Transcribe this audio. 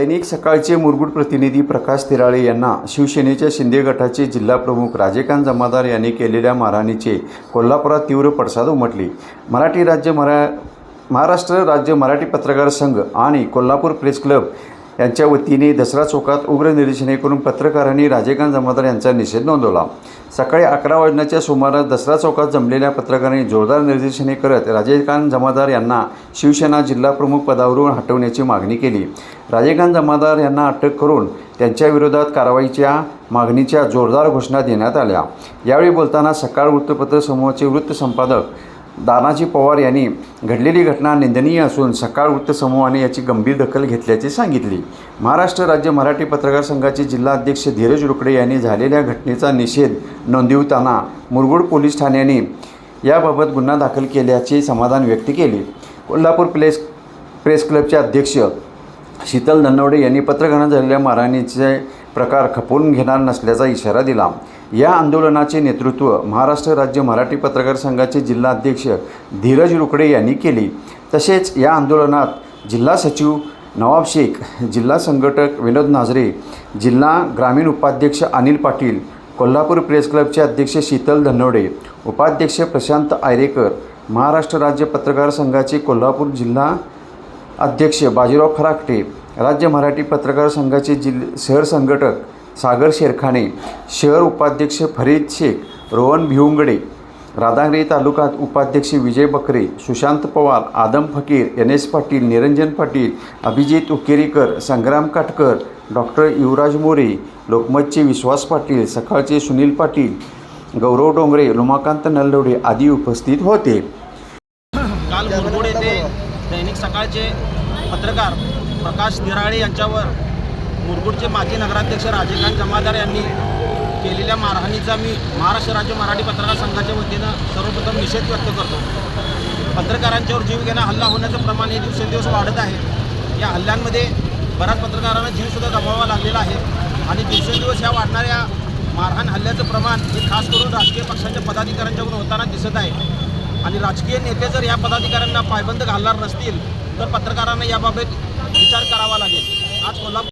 दैनिक सकाळचे मुरगुड प्रतिनिधी प्रकाश तिराळे यांना शिवसेनेच्या शिंदे गटाचे जिल्हाप्रमुख राजेकांत जमादार यांनी केलेल्या मारहाणीचे कोल्हापुरात तीव्र पडसाद उमटली. मराठी राज्य मरा महाराष्ट्र राज्य मराठी पत्रकार संघ आणि कोल्हापूर प्रेस क्लब यांच्या वतीने दसरा चौकात उग्र निदर्शने करून पत्रकारांनी राजेकांत जमादार यांचा निषेध नोंदवला. सकाळी अकरा वाजण्याच्या सुमारास दसरा चौकात जमलेल्या पत्रकारांनी जोरदार निदर्शने करत राजेकांत जमादार यांना शिवसेना जिल्हाप्रमुख पदावरून हटवण्याची मागणी केली. राजेकांत जमादार यांना अटक करून त्यांच्या विरोधात कारवाईच्या मागणीच्या जोरदार घोषणा देण्यात आल्या. यावेळी बोलताना सकाळ वृत्तपत्र समूहाचे वृत्त संपादक दानाजी पवार यांनी घडलेली घटना निंदनीय असून सकाळ वृत्तसमूहाने याची गंभीर दखल घेतल्याचे सांगितली. महाराष्ट्र राज्य मराठी पत्रकार संघाचे जिल्हा अध्यक्ष धीरज रुकडे यांनी झालेल्या घटनेचा निषेध नोंदविताना मुरगुड पोलीस ठाण्याने याबाबत गुन्हा दाखल केल्याचे समाधान व्यक्त केले. कोल्हापूर प्लेस प्रेस क्लबचे अध्यक्ष शीतल धनवडे यांनी पत्रकारांना झालेल्या मारहाणीचे प्रकार खपवून घेणार नसल्याचा इशारा दिला. या आंदोलनाचे नेतृत्व महाराष्ट्र राज्य मराठी पत्रकार संघाचे जिल्हा अध्यक्ष धीरज रुकडे यांनी केले. तसेच या आंदोलनात जिल्हा सचिव नवाब शेख जिल्हा संघटक विनोद नाझरे जिल्हा ग्रामीण उपाध्यक्ष अनिल पाटील कोल्हापूर प्रेस क्लबचे अध्यक्ष शीतल धनवडे उपाध्यक्ष प्रशांत आयरेकर महाराष्ट्र राज्य पत्रकार संघाचे कोल्हापूर जिल्हा अध्यक्ष बाजीराव फराकटे राज्य मराठी पत्रकार संघाचे जिल संघटक सागर शेरखाने शहर उपाध्यक्ष फरीद शेख रोहन भिवंगडे राधांगरी तालुक्यात उपाध्यक्ष विजय बकरे Sushant Pawar Adam Fakir N S Patil Niranjan Patil Abhijit Ukerikar Sangram Katkar doctor Yuvraj More लोकमतचे Vishwas Patil सकाळचे सुनील पाटील गौरव डोंगरे उमाकांत नलवडे आदी उपस्थित होते. दैनिक सकाळचे पत्रकार प्रकाश निराळे यांच्यावर मुरगुडचे माजी नगराध्यक्ष राजेकांत जमादार यांनी केलेल्या मारहाणीचा मी महाराष्ट्र राज्य मराठी पत्रकार संघाच्या वतीनं सर्वप्रथम निषेध व्यक्त करतो. पत्रकारांच्यावर जीवघेणा हल्ला होण्याचं प्रमाण हे दिवसेंदिवस वाढत आहे. या हल्ल्यांमध्ये बऱ्याच पत्रकारांना जीवसुद्धा गमवावा लागलेला आहे आणि दिवसेंदिवस ह्या वाढणाऱ्या मारहाण हल्ल्याचं प्रमाण हे खास करून राजकीय पक्षांच्या पदाधिकाऱ्यांच्याकडून होताना दिसत आहे. आणि राजकीय नेते जर या पदाधिकाऱ्यांना पायबंद घालणार नसतील तर पत्रकारांना याबाबत विचार करावा लागेल. आज कोल्हापूर